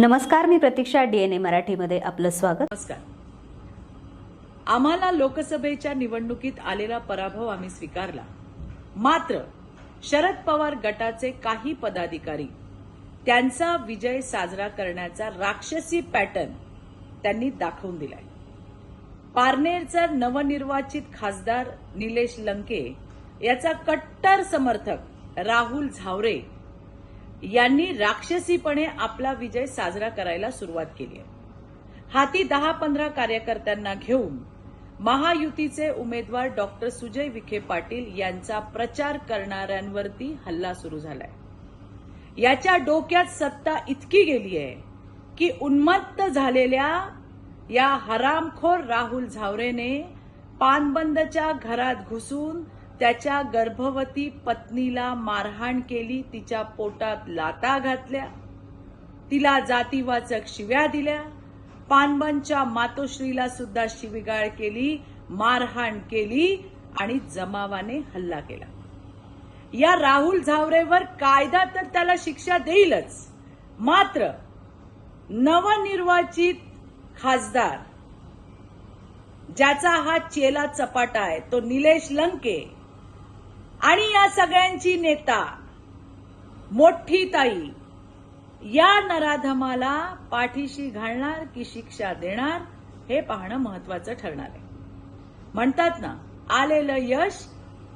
नमस्कार मी प्रतीक्षा डीएनए मराठीमध्ये आपलं स्वागत. नमस्कार. आम्हाला लोकसभेच्या निवडणुकीत आलेला पराभव आम्ही स्वीकारला. मात्र शरद पवार गटाचे काही पदाधिकारी त्यांचा विजय साजरा करण्याचा राक्षसी पॅटर्न त्यांनी दाखवून दिलाय. पारनेरचा नवनिर्वाचित खासदार निलेश लंके याचा कट्टर समर्थक राहुल झावरे यांनी राक्षसीपणे आपला विजय साजरा करायला सुरुवात केली आहे. हाती दहा पंधरा कार्यकर्त्यांना घेऊन महायुतीचे उमेदवार डॉक्टर सुजय विखे पाटील यांचा प्रचार करणाऱ्यांवरती हल्ला सुरू झालाय. याच्या डोक्यात सत्ता इतकी गेली आहे की उन्मत्त झालेल्या या हरामखोर राहुल झावरेने पानबंदच्या घरात घुसून त्याच्या गर्भवती पत्नीला मारहाण केली तिच्या पोटात लाता घातल्या तिला जातीवाचक शिव्या दिल्या पानबनच्या मातोश्रीला सुद्धा शिविगाळ केली मारहाण केली आणि जमावाने हल्ला केला. या राहुल झावरेवर कायदा तर त्याला शिक्षा देईलच मात्र नवनिर्वाचित खासदार ज्याचा हा चेला चपाटा आहे तो निलेश लंके आणि या सगळ्यांची नेता मोठी ताई या नराधमाला पाठीशी घालणार की शिक्षा देणार हे पाहणं महत्वाचं ठरणार आहे. म्हणतात ना आलेलं यश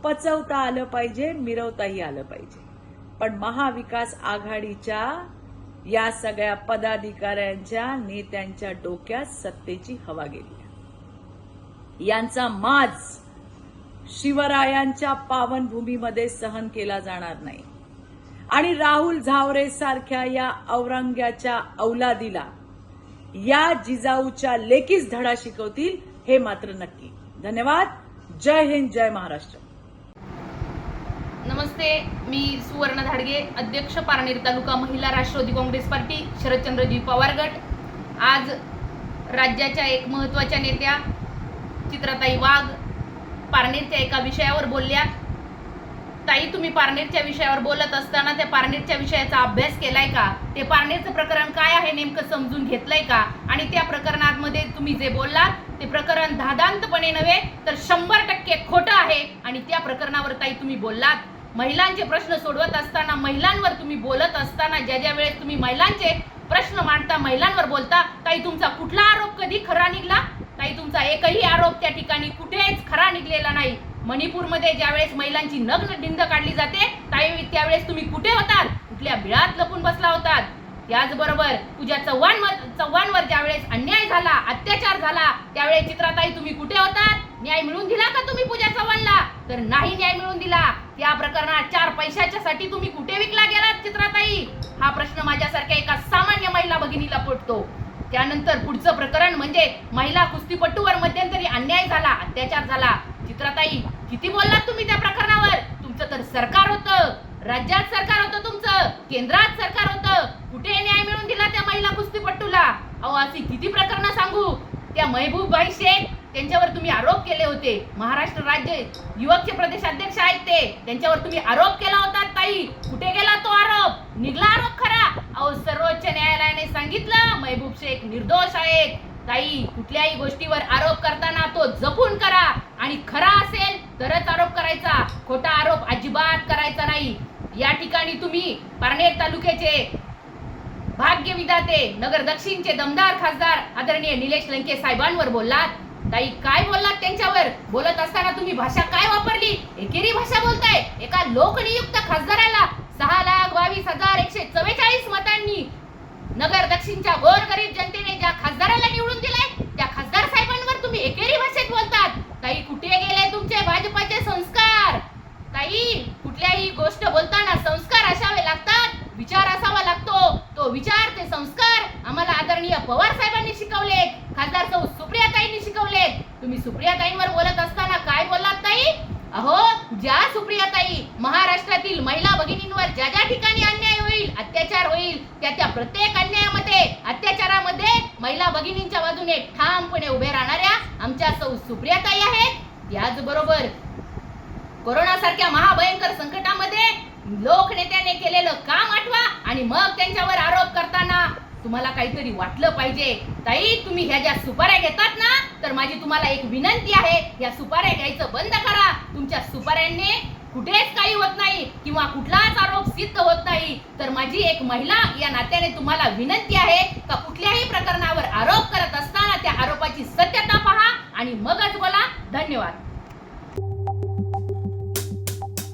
पचवता आलं पाहिजे मिरवताही आलं पाहिजे. पण महाविकास आघाडीच्या या सगळ्या पदाधिकाऱ्यांच्या नेत्यांच्या डोक्यात सत्तेची हवा गेली. यांचा माज शिवरायांच्या पावनभूमीमध्ये सहन केला जाणार नाही. आणि राहुल झावरे सारख्या या औरंग्याच्या औलादीला या जिजाऊच्या लेकीच धडा शिकवतील हे मात्र नक्की. धन्यवाद. जय हिंद जय महाराष्ट्र. नमस्ते मी सुवर्ण धाडगे अध्यक्ष पारनेर तालुका महिला राष्ट्रवादी काँग्रेस पार्टी शरदचंद्रजी पवार गट. आज राज्याच्या एक महत्त्वाच्या नेत्या चित्राताई वाघ पारनेरच्या एका विषयावर बोलल्या. ताई तुम्ही पारनेरच्या विषयावर बोलत असताना त्या पारनेरच्या विषयाचा अभ्यास केलाय का? ते पारनेरचं प्रकरण काय आहे नेमकं समजून घेतलंय का? आणि त्या प्रकरणामध्ये तुम्ही जे बोललात ते प्रकरण धादांतपणे नव्हे तर शंभर टक्के खोटं आहे. आणि त्या प्रकरणावर ताई तुम्ही बोललात. महिलांचे प्रश्न सोडवत असताना महिलांवर तुम्ही बोलत असताना ज्या ज्या वेळेस तुम्ही महिलांचे प्रश्न मांडता महिलांवर बोलता ताई तुमचा कुठला आरोप कधी खरा निघला? ताई तुमचा एकही आरोप त्या ठिकाणी कुठेच खरा निघलेला नाही. मणिपूरमध्ये ज्यावेळेस महिलांची नग्न ढिंद काढली जाते त्यावेळी त्यावेळेस तुम्ही कुठे होतात? कुठल्या बिळात लपून बसला होतात? त्याचबरोबर पूजा चव्हाण चव्हाणवर ज्यावेळेस अन्याय झाला अत्याचार झाला त्यावेळेस चित्राताई तुम्ही कुठे होतात? न्याय मिळून दिला का तुम्ही पूजा चव्हाणला? तर नाही न्याय मिळून दिला. त्या प्रकरणात चार पैशाच्या साठी तुम्ही कुठे विकला गेलात चित्राताई? हा प्रश्न माझ्यासारख्या एका सामान्य महिला भगिनीला पडतो त्यानंतर पुढचं प्रकरण म्हणजे महिला कुस्तीपटूवर अत्याचार झाला. चित्राताई किती बोललात तुम्ही त्या प्रकरणावर? तुमचं तर सरकार होतं. राज्यात सरकार होतं तुमचं. केंद्रात सरकार होतं. कुठे न्याय मिळवून दिला त्या महिला कुस्तीपट्टूला अहो अशी किती प्रकरणं सांगू? त्या महबूबबाई शेख त्यांच्यावर तुम्ही आरोप केले होते. महाराष्ट्र राज्य युवकचे प्रदेशाध्यक्ष आहेत ते. त्यांच्यावर तुम्ही आरोप केला होता ताई. कुठे गेला तो आरोप? निघला आरोप खरा. अहो सर्वोच्च न्यायालयाने सांगितलं महबूब शेख निर्दोष आहेत. ताई कुठल्याही गोष्टीवर आरोप करताना तो जपून करा. आणि खरा असेल तरच आरोप करायचा. खोटा आरोप अजिबात करायचा नाही. या ठिकाणी तुम्ही पारनेर तालुक्याचे भाग्य विधाते नगर दक्षिणचे दमदार खासदार आदरणीय निलेश लंके साहेबांवर बोललात. ताई काय बोललात त्यांच्यावर? बोलत असताना तुम्ही भाषा काय वापरली? एकेरी भाषा बोलताय. एका लोकनियुक्त खासदाराला सहा लाख बावीस हजार एकशे चव्वेचाळीस मतांनी नगर दक्षिणच्या गोरगरीब जनतेने ज्या खासदाराला निवडून दिलाय त्या खासदार साहेबांवर तुम्ही एकेरी भाषेत बोलतात ताई कुठे गेले तुमचे भाजपाचे संस्कार ताई कुठल्याही गोष्ट बोलताना संस्कार असावे लागतात विचार असावा लागतो तो विचार ते संस्कार आम्हाला आदरणीय पवार साहेबांनी शिकवले खासदार सौ सुप्रियाताईंनी शिकवले सुप्रिया सुप्रियाताईंवर बोलत असताना काय बोललात ताई? अहो ज्या सुप्रियाताई महाराष्ट्रातील महिला भगिनींवर ज्या ज्या ठिकाणी अन्याय होईल अत्याचार होईल त्या त्या प्रत्येक अन्यायामध्ये अत्याचारामध्ये महिला भगिनींच्या बाजूने ठामपणे उभे राहणाऱ्या आमच्या सौ सुप्रियाताई आहेत. त्याचबरोबर कोरोना सारख्या महाभयंकर संकटामध्ये लोकनेत्याने केलेलं काम आठवा आणि मग त्यांच्यावर आरोप करताना तुम्हाला काहीतरी वाटलं पाहिजे. ताई तुम्ही ह्या ज्या सुपाऱ्या घेतात ना तर माझी तुम्हाला एक विनंती आहे या सुपाऱ्या घ्यायचं बंद करा. तुमच्या सुपाऱ्यांनी कुठेच काही होत नाही किंवा कुठलाच आरोप सिद्ध होत नाही. तर माझी एक महिला या नात्याने तुम्हाला विनंती आहे का कुठल्याही प्रकरणावर आरोप करत असताना त्या आरोपाची सत्यता पहा आणि मगच बोला. धन्यवाद.